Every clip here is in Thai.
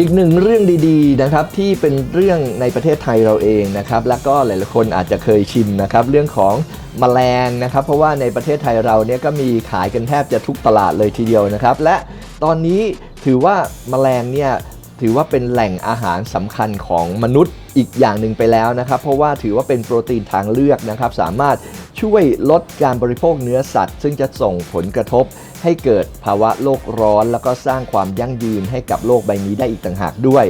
อีกหนึ่งเรื่องดีๆนะครับที่เป็นเรื่องในประเทศไทยเราเองนะครับแล้วก็หลายๆคนอาจจะเคยชิมนะครับเรื่องของแมลงนะครับ เพราะว่าในประเทศไทยเราเนี่ยก็มีขายกันแทบจะทุกตลาดเลยทีเดียวนะครับ และตอนนี้ถือว่าแมลงเนี่ยถือว่าเป็นแหล่งอาหารสำคัญของมนุษย์ อีกอย่างหนึ่งไปแล้วนะครับ เพราะว่าถือว่าเป็นโปรตีนทางเลือกนะครับ สามารถช่วยลดการบริโภคเนื้อสัตว์ ซึ่งจะส่งผลกระทบให้เกิดภาวะโลกร้อน แล้วก็สร้างความยั่งยืนให้กับโลกใบนี้ได้อีกต่างหากด้วย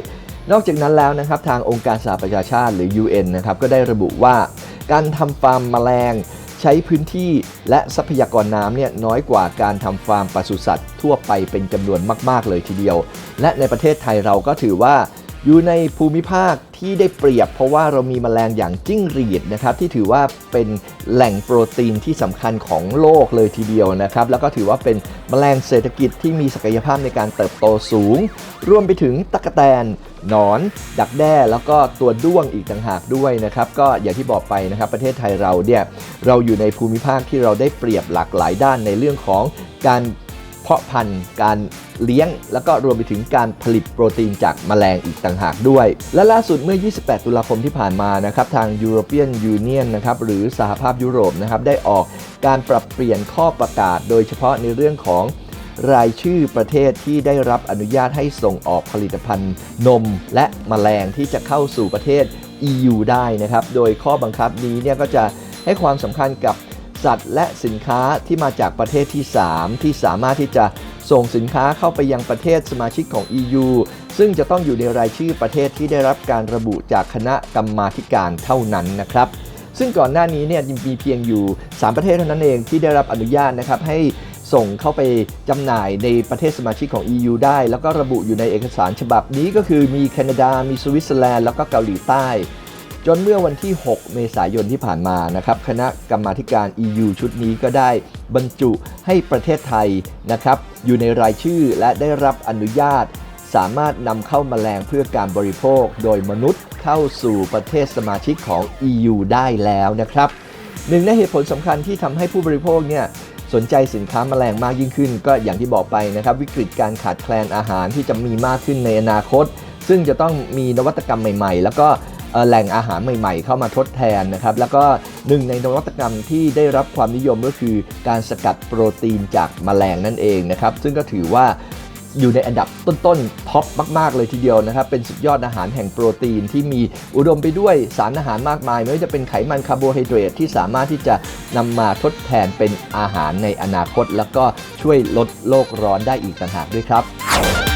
นอกจากนั้นแล้วนะครับ ทางองค์การสหประชาชาติหรือ UN นะครับก็ได้ระบุว่า การทำฟาร์มแมลงใช้พื้นที่และทรัพยากรน้ำเนี่ยน้อยกว่าการทำฟาร์มปศุสัตว์ ทั่วไปเป็นจำนวนมาก ๆ เลยทีเดียว และในประเทศไทยเราก็ถือว่าอยู่ในภูมิภาค ที่ได้เปรียบ เพราะว่าเรามีแมลงอย่างจิ้งหรีดนะครับที่ถือว่าเป็นแหล่งโปรตีนที่สำคัญของโลกเลยทีเดียวนะครับแล้วก็ถือว่าเป็นแมลงเศรษฐกิจที่มีศักยภาพในการเติบโตสูง รวมไปถึงตั๊กแตนหนอน ดักแด้แล้วก็ตัวด้วงอีกต่างหากด้วยนะครับก็อย่างที่บอกไปนะครับประเทศไทยเราเนี่ยเราอยู่ในภูมิภาคที่เราได้เปรียบหลากหลายด้านในเรื่องของการ เพาะพันธุ์การเลี้ยง แล้วก็รวมไปถึงการผลิตโปรตีนจากแมลงอีกต่างหากด้วย และล่าสุดเมื่อ 28 ตุลาคมที่ผ่านมานะครับทาง European Union นะครับหรือสหภาพยุโรปนะครับได้ออกการปรับเปลี่ยนข้อประกาศ โดยเฉพาะในเรื่องของรายชื่อประเทศที่ได้รับอนุญาตให้ส่งออกผลิตภัณฑ์นม และแมลงที่จะเข้าสู่ประเทศ EU ได้นะครับ โดยข้อบังคับนี้เนี่ยก็จะให้ความสำคัญกับ สัตว์และสินค้าที่มาจากประเทศที่ 3 ที่สามารถที่จะส่งสินค้าเข้าไปยังประเทศสมาชิกของ EU ซึ่งจะต้องอยู่ในรายชื่อประเทศที่ได้รับการระบุจากคณะกรรมาการเท่านั้นนะครับซึ่งก่อนหน้านี้เนี่ยมีเพียงอยู่ 3 ประเทศเท่านั้นเองที่ได้รับอนุญาตนะครับให้ส่งเข้าไปจำหน่ายในประเทศสมาชิกของ EU ได้ แล้วก็ระบุอยู่ในเอกสารฉบับนี้ก็คือมีแคนาดา มีสวิตเซอร์แลนด์แล้วก็เกาหลีใต้ จนเมื่อวันที่ 6 เมษายนที่ผ่านมานะครับคณะกรรมาการ EU ชุดนี้ก็ได้บรรจุให้ประเทศไทยนะครับอยู่ในรายชื่อและได้รับอนุญาต สามารถนำเข้ามาแมลงเพื่อการบริโภค โดยมนุษย์เข้าสู่ประเทศสมาชิกของ EU ได้แล้วนะครับหนึ่งในเหตุผลสำคัญที่ทำให้ผู้บริโภคเนี่ยสนใจสินค้าแมลงมากยิ่งขึ้น ก็อย่างที่บอกไปนะครับวิกฤตการขาดแคลนอาหารที่จะมีมากขึ้นในอนาคต ซึ่งจะต้องมีนวัตกรรมใหม่ ๆ แล้วก็ แหล่งอาหารใหม่ ๆ เข้ามาทดแทนนะครับ แล้วก็หนึ่งในนวัตกรรมที่ได้รับความนิยมก็คือการสกัดโปรตีนจากแมลงนั่นเองนะครับ ซึ่งก็ถือว่าอยู่ในอันดับต้นๆท็อปมาก ๆ เลยทีเดียวนะครับ เป็นสุดยอดอาหารแห่งโปรตีนที่มีอุดมไปด้วยสารอาหารมากมาย ไม่ว่าจะเป็นไขมันคาร์โบไฮเดรตที่สามารถที่จะนำมาทดแทนเป็นอาหารในอนาคต แล้วก็ช่วยลดโลกร้อนได้อีกต่างหากด้วยครับ